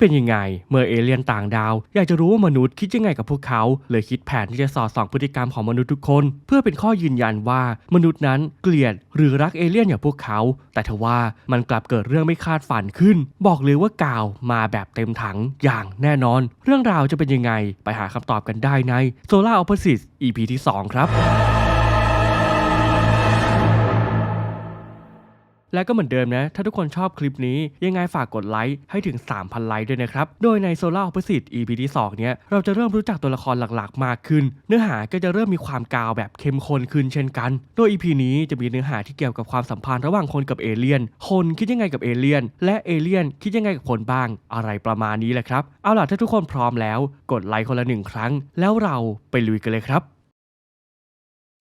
เป็นยังไง เมื่อเอเลี่ยนต่างดาว อยากจะรู้ว่ามนุษย์คิดยังไงกับพวกเขา เลยคิดแผนที่จะสอดส่องพฤติกรรมของมนุษย์ทุกคน เพื่อเป็นข้อยืนยันว่ามนุษย์นั้นเกลียดหรือรักเอเลี่ยนอย่างพวกเขา แต่ทว่ามันกลับเกิดเรื่องไม่คาดฝันขึ้น บอกเลยว่ากาวมาแบบเต็มถังอย่างแน่นอน เรื่องราวจะเป็นยังไง ไปหาคำตอบกันได้ใน Solar Opposites EP ที่ 2 ครับ และก็เหมือนเดิมนะ ถ้าทุกคนชอบคลิปนี้ยังไงฝากกดไลค์ให้ถึง 3,000 ไลค์ด้วยนะครับ โดยใน Solar Opposite EP ที่ 2 เนี้ยเราจะเริ่มรู้จักตัวละครหลักๆ มากขึ้น เนื้อหาก็จะเริ่มมีความกาวแบบเข้มข้นขึ้นเช่นกัน โดย EP นี้จะมีเนื้อหาที่เกี่ยวกับความสัมพันธ์ระหว่างคนกับเอเลี่ยน คนคิดยังไงกับเอเลี่ยน และเอเลี่ยนคิดยังไงกับคนบ้าง อะไรประมาณนี้แหละครับ เอาล่ะถ้าทุกคนพร้อมแล้ว กดไลค์คนละหนึ่งครั้ง แล้วเราไปลุยกันเลยครับ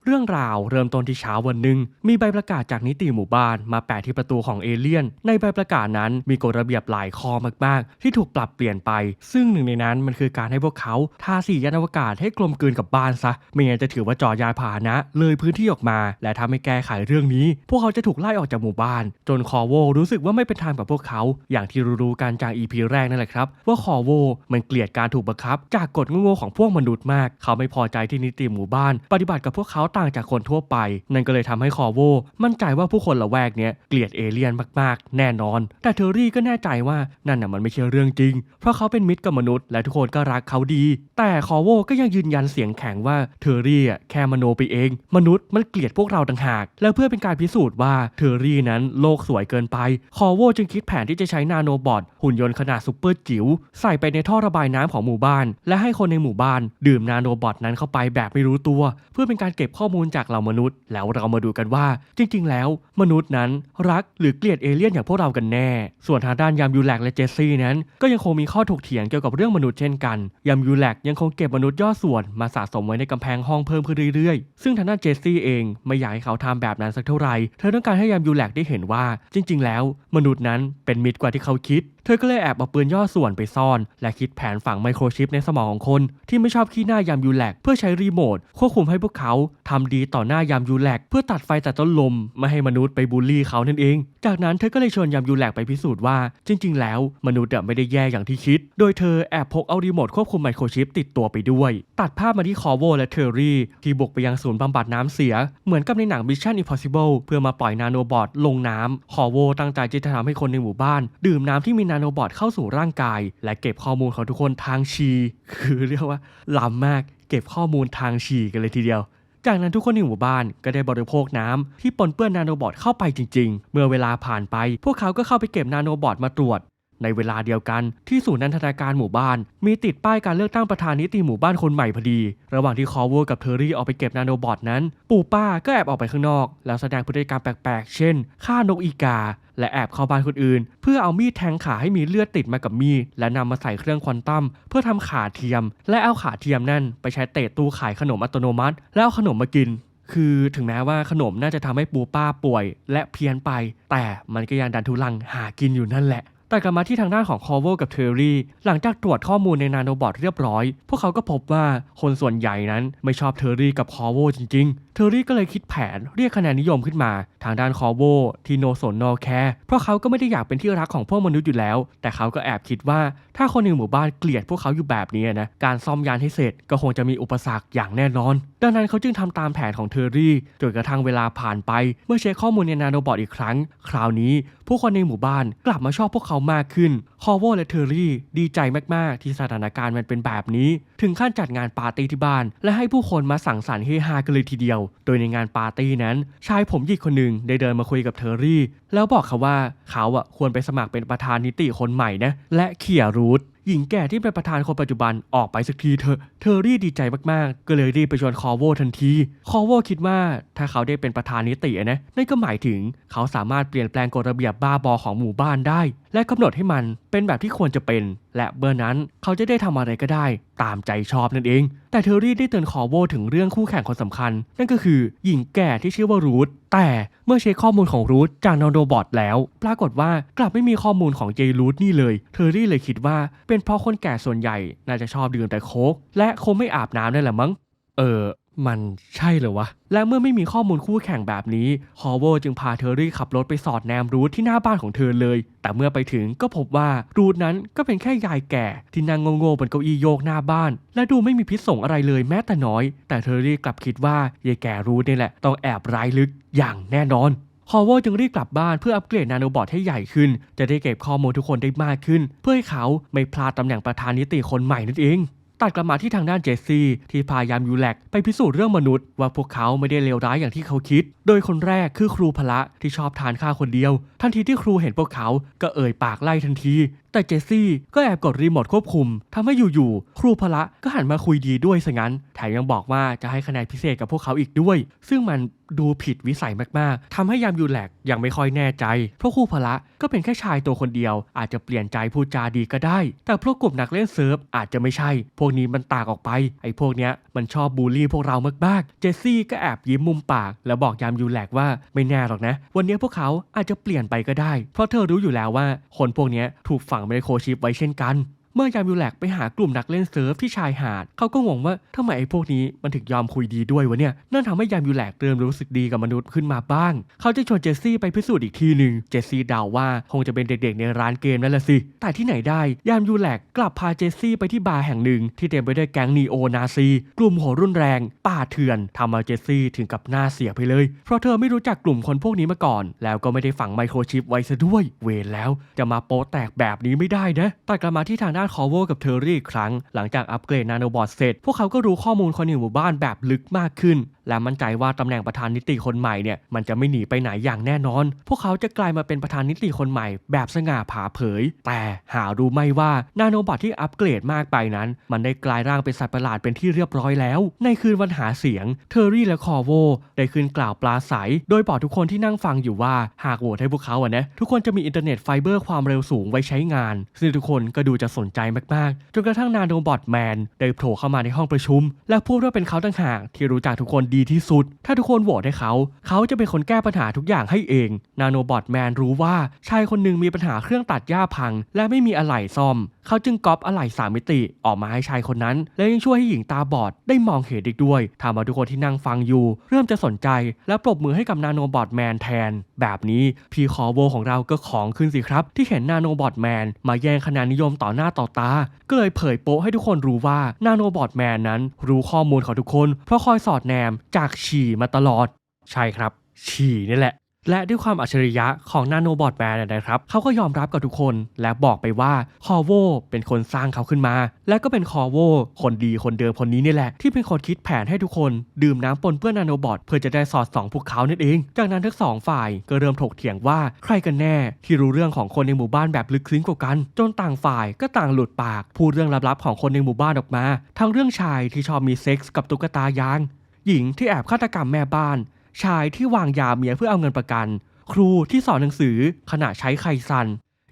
เรื่องราวเริ่มต้นที่เช้าวันหนึ่งมีใบประกาศจากนิติหมู่บ้านมาแปะที่ประตูของเอเลี่ยน ในใบประกาศนั้นมีกฎระเบียบหลายข้อมากๆ ที่ถูกปรับเปลี่ยนไป ซึ่งหนึ่งในนั้นมันคือการให้พวกเขาทาสียานอวกาศให้กลมกลืนกับบ้านซะไม่งั้นจะถือว่าจอยานพาหนะ เลยพื้นที่ออกมา และถ้าไม่แก้ไขเรื่องนี้ พวกเขาจะถูกไล่ออกจากหมู่บ้าน จนคอโวรู้สึกว่าไม่เป็นธรรมกับพวกเขา อย่างที่รู้ๆกันจากอีพีแรกนั่นแหละครับ ว่าคอโวมันเกลียดการถูกบังคับ จากกฎโง่ๆของพวกมนุษย์มาก เขาไม่พอใจที่นิติหมู่บ้าน ปฏิบัติกับพวกเขาต่างจากคนทั่วไป นั่นก็เลยทำให้คอโวมั่นใจว่าผู้คนละแวกเนี้ยเกลียดเอเลี่ยนมากๆ แน่นอน แต่เทอรี่ก็แน่ใจว่านั่นน่ะมันไม่ใช่เรื่องจริง เพราะเขาเป็นมิตรกับมนุษย์และทุกคนก็รักเขาดี แต่คอโวก็ยังยืนยันเสียงแข็งว่าเทอรี่อะแค่มโนไปเอง มนุษย์มันเกลียดพวกเราต่างหาก และเพื่อเป็นการพิสูจน์ว่าเทอรี่นั้นโลกสวยเกินไป คอโวจึงคิดแผนที่จะใช้นาโนบอทหุ่นยนต์ขนาดซูเปอร์จิ๋วใส่ไปในท่อระบายน้ำของหมู่บ้าน และให้คนในหมู่บ้าน ดื่มนาโนบอทนั้นเข้าไปแบบไม่รู้ตัว เพื่อเป็นการเก็บข้อมูลจากเหล่ามนุษย์ แล้วเรามาดูกันว่า จริง ๆ แล้ว มนุษย์นั้นรักหรือเกลียดเอเลี่ยนอย่างพวกเรากันแน่ ส่วนทางด้านยามยูแลกและเจสซี่นั้น ก็ยังคงมีข้อถกเถียงเกี่ยวกับเรื่องมนุษย์เช่นกันยามยูแลกยังคงเก็บมนุษย์ย่อส่วนมาสะสมไว้ในกำแพงห้องเพิ่มขึ้นเรื่อยๆ ซึ่งทางด้านเจสซี่เองไม่อยากให้เขาทำแบบนั้นสักเท่าไหร่เธอต้องการให้ยามยูแลกได้เห็นว่า จริง ๆ แล้ว มนุษย์นั้นเป็นมิตรกว่าที่เขาคิด ธอก็เลยแอบเอาปืนย่อส่วนไปซ่อน และคิดแผนฝังไมโครชิปในสมองของคน ที่ไม่ชอบขี้หน้ายามยูแลกเพื่อใช้รีโมทควบคุมให้พวกเขาทำดีต่อหน้ายามยูแลกเพื่อตัดไฟแต่ต้นลม ไม่ให้มนุษย์ไปบูลลี่เขานั่นเอง จากนั้นเธอก็เลยชวนยามยูแลกไปพิสูจน์ว่า จริง ๆ แล้วมนุษย์อะไม่ได้แย่อย่างที่คิด โดยเธอแอบพกเอารีโมทควบคุมไมโครชิปติดตัวไปด้วย ตัดภาพมาที่คอโวและเทอร์รี่ที่บุกไปยังศูนย์บำบัดน้ำเสีย เหมือนกับในหนัง Mission Impossible เพื่อมาปล่อยนาโนบอทลงน้ำคอโวตั้งใจจะทำให้คนในหมู่บ้าน ดื่มน้ำที่มีนาโนบอทเข้าสู่ร่างกาย และเก็บข้อมูลของทุกคนทางชี คือเรียกว่าล้ำมากเก็บข้อมูลทางฉี่กันเลยทีเดียว จากนั้นทุกคนในหมู่บ้านก็ได้บริโภคน้ำที่ปนเปื้อนนาโนบอทเข้าไปจริง ๆ เมื่อเวลาผ่านไป พวกเขาก็เข้าไปเก็บนาโนบอทมาตรวจ ในเวลาเดียวกันที่ศูนย์นันทนาการหมู่บ้าน มีติดป้ายการเลือกตั้งประธานนิติหมู่บ้านคนใหม่พอดี ระหว่างที่คอเวอร์กับเทอรี่ออกไปเก็บนาโนบอทนั้น ปู่ป้าก็แอบออกไปข้างนอก แล้วแสดงพฤติกรรมแปลกๆ เช่นฆ่านกอีกา และแอบเข้าบ้านคนอื่น เพื่อเอามีดแทงขาให้มีเลือดติดมากับมีดและนำมาใส่เครื่องควอนตัมเพื่อทำขาเทียม และเอาขาเทียมนั่นไปใช้เตะตู้ขายขนมอัตโนมัติ แล้วเอาขนมมากินคือถึงแม้ว่าขนมน่าจะทำให้ปูป้าป่วย และเพี้ยนไป แต่มันก็ยังดันทุลังหากินอยู่นั่นแหละ แต่กลับมาที่ทางด้านของคอเวอร์กับเทอรี่หลังจากตรวจข้อมูลในนาโนบอทเรียบร้อย พวกเขาก็พบว่าคนส่วนใหญ่นั้นไม่ชอบเทอรี่กับคอเวอร์จริง ทอรี่ก็เลยคิดแผนเรียกคะแนนนิยมขึ้นมา ทางด้านคอเวทีโนสนโนแคร์เพราะเขาก็ไม่ได้อยากเป็นที่รักของพวกมนุษย์อยู่แล้ว แต่เขาก็แอบคิดว่า ถ้าคนในหมู่บ้านเกลียดพวกเขาอยู่แบบนี้นะการซ่อมยานให้เสร็จก็คงจะมีอุปสรรคอย่างแน่นอน ดังนั้นเขาจึงทำตามแผนของเทอรี่จนกระทั่งเวลาผ่านไป เมื่อเช็คข้อมูลในนาโนบอทอีกครั้ง คราวนี้ผู้คนในหมู่บ้านกลับมาชอบพวกเขามากขึ้นคอโวและเทอรี่ดีใจมากๆ ที่สถานการณ์มันเป็นแบบนี้ ถึงขั้นจัดงานปาร์ตี้ที่บ้าน และให้ผู้คนมาสั่งสรรค์เฮฮากันเลยทีเดียวโดยในงานปาร์ตี้นั้น ชายผมหยิกคนหนึ่งได้เดินมาคุยกับเทอรี่ แล้วบอกเขาว่าเขาอะควรไปสมัครเป็นประธานนิติคนใหม่นะ และเขี่ยรูทหญิงแก่ที่เป็นประธานคนปัจจุบันออกไปสักทีเถอะเทอรี่ดีใจมากๆ ก็เลยรีบไปชวนคอโวทันที คอโวคิดว่าถ้าเขาได้เป็นประธานนิตินะนั่นก็หมายถึงเขาสามารถเปลี่ยนแปลงกฎระเบียบบ้าบอของหมู่บ้านได้และกำหนดให้มันเป็นแบบที่ควรจะเป็น และเมื่อนั้นเขาจะได้ทำอะไรก็ได้ ตามใจชอบนั่นเอง แต่เทอรี่ได้เตือนคอโวถึงเรื่องคู่แข่งคนสำคัญ นั่นก็คือหญิงแก่ที่ชื่อว่ารูทแต่เมื่อเช็คข้อมูลของรูทจากนโดบอทแล้ว ปรากฏว่ากลับไม่มีข้อมูลของเจรูทนี่เลย เทอรี่เลยคิดว่าเป็นเพราะคนแก่ส่วนใหญ่น่าจะชอบดื่มแต่โค้กและคงไม่อาบน้ำนั่นแหละมั้งเออ มันใช่เหรอวะ และเมื่อไม่มีข้อมูลคู่แข่งแบบนี้ ฮอวเวอร์จึงพาเทอร์รี่ขับรถไปสอดแนมรูทที่หน้าบ้านของเธอเลย แต่เมื่อไปถึงก็พบว่ารูทนั้นก็เป็นแค่ยายแก่ ที่นั่งโง่ๆบนเก้าอี้โยกหน้าบ้าน และดูไม่มีพิษสงอะไรเลยแม้แต่น้อย แต่เทอร์รี่กลับคิดว่ายายแก่รูทนี่แหละต้องแอบร้ายลึกอย่างแน่นอนฮอวเวอร์จึงรีบกลับบ้านเพื่ออัปเกรดนาโนบอทให้ใหญ่ขึ้น จะได้เก็บข้อมูลทุกคนได้มากขึ้น เพื่อให้เขาไม่พลาดตำแหน่งประธานนิติคนใหม่นั่นเอง ตัดกลับมาที่ทางด้านเจสซี่ที่พยายามยูแลกไปพิสูจน์เรื่องมนุษย์ ว่าพวกเขาไม่ได้เลวร้ายอย่างที่เขาคิด โดยคนแรกคือครูพละที่ชอบทานข้าวคนเดียว ทันทีที่ครูเห็นพวกเขาก็เอ่ยปากไล่ทันทีแต่เจสซี่ก็แอบกดรีโมทควบคุมทำให้อยู่ๆครูพละก็หันมาคุยดีด้วยซะงั้น แถมยังบอกว่าจะให้คะแนนพิเศษกับพวกเขาอีกด้วย ซึ่งมันดูผิดวิสัยมากๆทำให้ยามยูแลกยังไม่ค่อยแน่ใจ เพราะครูพละก็เป็นแค่ชายตัวคนเดียว อาจจะเปลี่ยนใจพูดจาดีก็ได้ แต่พวกกลุ่มนักเล่นเซิร์ฟอาจจะไม่ใช่ พวกนี้มันต่างออกไป ไอ้พวกเนี้ยมันชอบบูลลี่พวกเรามากๆ เจสซี่ก็แอบยิ้มมุมปาก แล้วบอกยามยูแลกว่าไม่แน่หรอกนะ วันนี้พวกเขาอาจจะเปลี่ยนไปก็ได้ เพราะเธอรู้อยู่แล้วว่า คนพวกเนี้ยถูกฝังไมโครชิปไว้เช่นกัน เมื่อยามยูแลกไปหากลุ่มนักเล่นเซิร์ฟที่ชายหาด เขาก็งงว่าทำไมไอ้พวกนี้มันถึงยอมคุยดีด้วยวะเนี่ย นั่นทำให้ยามยูแลกเริ่มรู้สึกดีกับมนุษย์ขึ้นมาบ้าง เขาจะชวนเจสซี่ไปพิสูจน์อีกทีหนึ่ง เจสซี่เดาว่าคงจะเป็นเด็กๆในร้านเกมนั่นแหละสิ แต่ที่ไหนได้ยามยูแลกกลับพาเจสซี่ไปที่บาร์แห่งหนึ่ง ที่เต็มไปด้วยแก๊งนีโอนาซี กลุ่มโหดรุนแรง ป่าเถื่อนทำเอาเจสซี่ถึงกับหน้าเสียไปเลย เพราะเธอไม่รู้จักกลุ่มคนพวกนี้มาก่อน แล้วก็ไม่ได้ฝังไมโครชิปไว้ซะด้วย เวรแล้วจะมาโป๊แตกแบบนี้ไม่ได้นะตัดกลับมาที่ทางด้านคอโวกับเทอร์รี่อีกครั้ง หลังจากอัปเกรดนาโนบอทเสร็จ พวกเขาก็รู้ข้อมูลคนในหมู่บ้านแบบลึกมากขึ้น และมั่นใจว่าตำแหน่งประธานนิติคนใหม่เนี่ยมันจะไม่หนีไปไหนอย่างแน่นอน พวกเขาจะกลายมาเป็นประธานนิติคนใหม่ แบบสง่าผ่าเผย แต่หารู้ไม่ว่านาโนบอทที่อัปเกรดมากไปนั้น มันได้กลายร่างเป็นสัตว์ประหลาดเป็นที่เรียบร้อยแล้ว ในคืนวันหาเสียงเทอร์รี่และคอโวได้ขึ้นกล่าวปลาใสโดยบอกทุกคนที่นั่งฟังอยู่ว่าหากโหวตให้พวกเขาอะนะทุกคนจะมีอินเทอร์เน็ตไฟเบอร์ความเร็วสูงไว้ใช้งานซึ่งทุกคนก็ดูจะสนใจมากๆ จนกระทั่งนาโนบอทแมนได้โผล่เข้ามาในห้องประชุม และพูดว่าเป็นเขาต่างหากที่รู้จักทุกคนดีที่สุด ถ้าทุกคนโหวตให้เขา เขาจะเป็นคนแก้ปัญหาทุกอย่างให้เอง นาโนบอทแมนรู้ว่าชายคนหนึ่งมีปัญหาเครื่องตัดหญ้าพัง และไม่มีอะไหล่ซ่อม เขาจึงก๊อปอะไหล่สามมิติออกมาให้ชายคนนั้น และยังช่วยให้หญิงตาบอดได้มองเห็นอีกด้วยทำเอาทุกคนที่นั่งฟังอยู่ เริ่มจะสนใจและปรบมือให้กับนาโนบอทแมนแทน แบบนี้พีคอโวของเราก็ของขึ้นสิครับ ที่เห็นนาโนบอทแมนมาแย่งคะแนนนิยมต่อหน้าต่อตา ก็เลยเผยโป๊ะให้ทุกคนรู้ว่านาโนบอทแมนนั้นรู้ข้อมูลของทุกคน เพราะคอยสอดแนมจากฉี่มาตลอด ใช่ครับ ฉี่นี่แหละ และด้วยความอัจฉริยะของนาโนบอทแมนนะครับเขาก็ยอมรับกับทุกคนและบอกไปว่าคอโวเป็นคนสร้างเขาขึ้นมา และก็เป็นคอโวคนดีคนเดิมคนนี้นี่แหละ ที่เป็นคนคิดแผนให้ทุกคน ดื่มน้ำปนเปื้อนนาโนบอทเพื่อจะได้สอดส่องพวกเขานั่นเอง จากนั้นทั้งสองฝ่ายก็เริ่มถกเถียงว่าใครกันแน่ที่รู้เรื่องของคนในหมู่บ้านแบบลึกซึ้งกว่ากัน จนต่างฝ่ายก็ต่างหลุดปากพูดเรื่องลับๆของคนในหมู่บ้านออกมา ทั้งเรื่องชายที่ชอบมีเซ็กส์กับตุ๊กตายาง หญิงที่แอบฆาตกรรมแม่บ้าน ชายที่วางยาเมียเพื่อเอาเงินประกัน ครูที่สอนหนังสือขณะใช้ไคซัน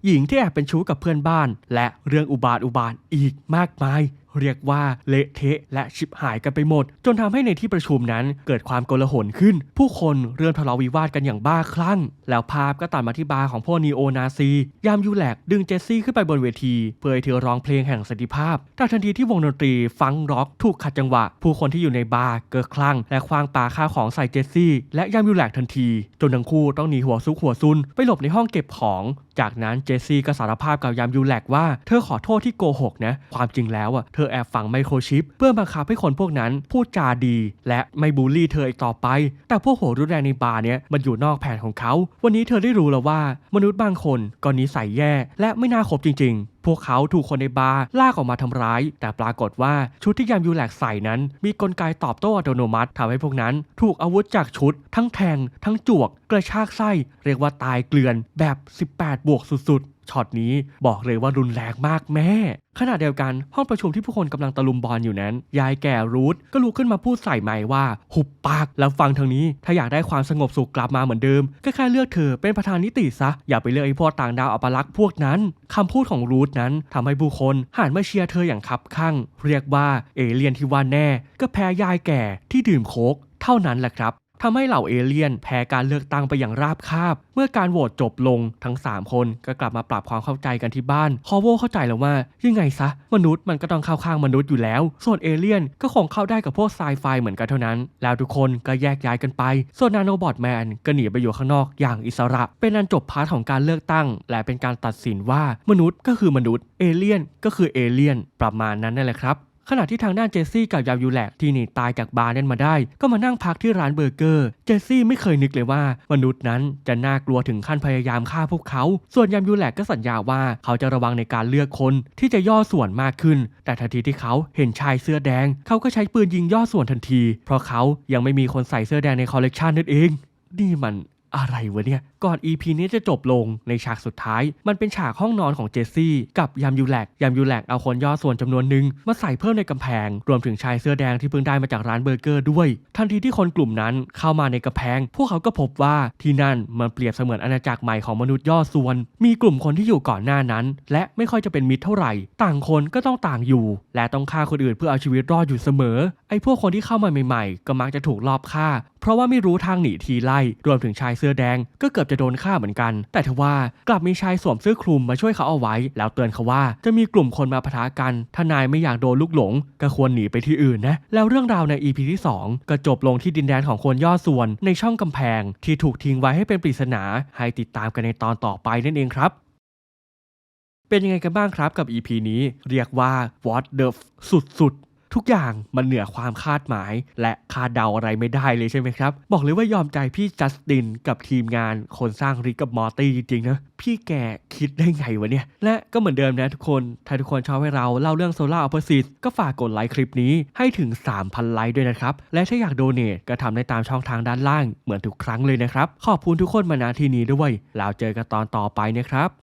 หญิงที่แอบเป็นชู้กับเพื่อนบ้าน และเรื่องอุบาทอุบาทอีกมากมาย เรียกว่าเละเทะและชิบหายกันไปหมด จนทำให้ในที่ประชุมนั้นเกิดความโกลาหลขึ้น ผู้คนเริ่มทะเลาะวิวาทกันอย่างบ้าคลั่ง แล้วภาพก็ตัดมาที่บาร์ของพวกนีโอนาซี ยามยูแลกดึงเจสซี่ขึ้นไปบนเวที เพื่อให้เธอร้องเพลงแห่งสันติภาพ แต่ทันทีที่วงดนตรีฟังร็อกถูกขัดจังหวะ ผู้คนที่อยู่ในบาร์เกิดคลั่ง และคว้างปาข้าวของใส่เจสซี่ และยามยูแลกทันที จนทั้งคู่ต้องหนีหัวซุกหัวซุนไปหลบในห้องเก็บของ จากนั้นเจสซี่ก็สารภาพกับยามยูแลกว่าเธอขอโทษที่โกหกนะ ความจริงแล้วอะเธอแอบฝังไมโครชิป เพื่อบังคับให้คนพวกนั้นพูดจาดี และไม่บูลลี่เธออีกต่อไป แต่พวกโหรุนแรงในบาร์เนี้ยมันอยู่นอกแผนของเขา วันนี้เธอได้รู้แล้วว่า มนุษย์บางคนก็นิสัยแย่ และไม่น่าคบจริง ๆ พวกเขาถูกคนในบาร์ลากออกมาทำร้าย แต่ปรากฏว่าชุดที่ยามยูแลกใส่นั้น มีกลไกตอบโต้อัตโนมัติทำให้พวกนั้น ถูกอาวุธจากชุด ทั้งแทง ทั้งจวก กระชากไส้ เรียกว่าตายเกลื่อนแบบ 18 บวกสุดๆ ช็อตนี้บอกเลยว่ารุนแรงมากแม่ ขณะเดียวกันห้องประชุมที่ผู้คนกำลังตะลุมบอลอยู่นั้น ยายแก่รูทก็ลุกขึ้นมาพูดใส่ไมค์ว่า หุบปากแล้วฟังทางนี้ ถ้าอยากได้ความสงบสุขกลับมาเหมือนเดิมก็แค่เลือกเธอเป็นประธานนิติซะ อย่าไปเลือกไอ้พวกต่างดาวอัปลักษ์พวกนั้นคำพูดของรูทนั้นทำให้ผู้คนหันมาเชียร์เธออย่างคับคั่ง เรียกว่าเอเลียนที่ว่าแน่ ก็แพ้ยายแก่ที่ดื่มโคกเท่านั้นแหละครับ ทำให้เหล่าเอเลี่ยนแพ้การเลือกตั้งไปอย่างราบคาบ เมื่อการโหวตจบลงทั้ง 3 คนก็กลับมาปรับความเข้าใจกันที่บ้านคอโวเข้าใจแล้วว่า ยังไงซะ มนุษย์มันก็ต้องเข้าข้างมนุษย์อยู่แล้ว ส่วนเอเลี่ยนก็คงเข้าได้กับพวกไซไฟเหมือนกันเท่านั้น แล้วทุกคนก็แยกย้ายกันไป ส่วนนาโนบอทแมนก็หนีไปอยู่ข้างนอกอย่างอิสระ เป็นอันจบพาร์ทของการเลือกตั้ง และเป็นการตัดสินว่ามนุษย์ก็คือมนุษย์เอเลี่ยนก็คือเอเลี่ยนประมาณนั้นนั่นแหละครับ ขณะที่ทางด้านเจสซี่กับยามยูแลกที่หนีตายจากบาร์นั้นมาได้ ก็มานั่งพักที่ร้านเบอร์เกอร์ เจสซี่ไม่เคยนึกเลยว่ามนุษย์นั้นจะน่ากลัวถึงขั้นพยายามฆ่าพวกเขา ส่วนยามยูแลกก็สัญญาว่าเขาจะระวังในการเลือกคนที่จะย่อส่วนมากขึ้น แต่ทันทีที่เขาเห็นชายเสื้อแดง เขาก็ใช้ปืนยิงย่อส่วนทันที เพราะเขายังไม่มีคนใส่เสื้อแดงในคอลเลกชันนั่นเองนี่มัน อะไรวะเนี่ย ก่อน EP นี้จะจบลงในฉากสุดท้าย มันเป็นฉากห้องนอนของเจสซี่ กับยามยูแลกยามยูแลกเอาคนย่อส่วนจำนวนหนึ่งมาใส่เพิ่มในกำแพง รวมถึงชายเสื้อแดงที่เพิ่งได้มาจากร้านเบอร์เกอร์ด้วย ทันทีที่คนกลุ่มนั้นเข้ามาในกำแพง พวกเขาก็พบว่าที่นั่นมันเปรียบเสมือนอาณาจักรใหม่ของมนุษย์ย่อส่วน มีกลุ่มคนที่อยู่ก่อนหน้านั้น และไม่ค่อยจะเป็นมิตรเท่าไหร่ ต่างคนก็ต้องต่างอยู่ และต้องฆ่าคนอื่นเพื่อเอาชีวิตรอดอยู่เสมอ ไอ้พวกคนที่เข้ามาใหม่ ๆ ก็มักจะถูกลอบฆ่า เพราะว่าไม่รู้ทางหนีทีไล่รวมถึงชายเสื้อแดงก็เกือบจะโดนฆ่าเหมือนกัน แต่ทว่ากลับมีชายสวมเสื้อคลุมมาช่วยเขาเอาไว้ แล้วเตือนเขาว่าจะมีกลุ่มคนมาปะทะกัน ถ้านายไม่อยากโดนลูกหลง ก็ควรหนีไปที่อื่นนะ แล้วเรื่องราวใน EP ที่ 2 ก็จบลงที่ดินแดนของคนย่อส่วนในช่องกำแพง ที่ถูกทิ้งไว้ให้เป็นปริศนา ให้ติดตามกันในตอนต่อไปนั่นเองครับเป็นยังไงกันบ้างครับกับ EP นี้ เรียกว่า what the f สุดๆ ทุกอย่างมันเหนือความคาดหมาย และคาดเดาอะไรไม่ได้เลยใช่ไหมครับ บอกเลยว่ายอมใจพี่จัสตินกับทีมงานคนสร้างริกกับมอร์ตี้จริงๆนะพี่แกคิดได้ไงวะเนี่ย และก็เหมือนเดิมนะทุกคน ถ้าทุกคนชอบให้เราเล่าเรื่องโซล่าร์อ p ป o s i t e ก็ฝากกดไลค์คลิปนี้ให้ถึง 3,000 ไลค์ด้วยนะครับ และถ้าอยากโดเน a t ก็ทำได้ตามช่องทางด้านล่างเหมือนทุกครั้งเลยนะครับ ขอบคุณทุกคนมาณที่นี้ด้วย แล้วเจอกันตอนต่อไปนะครับ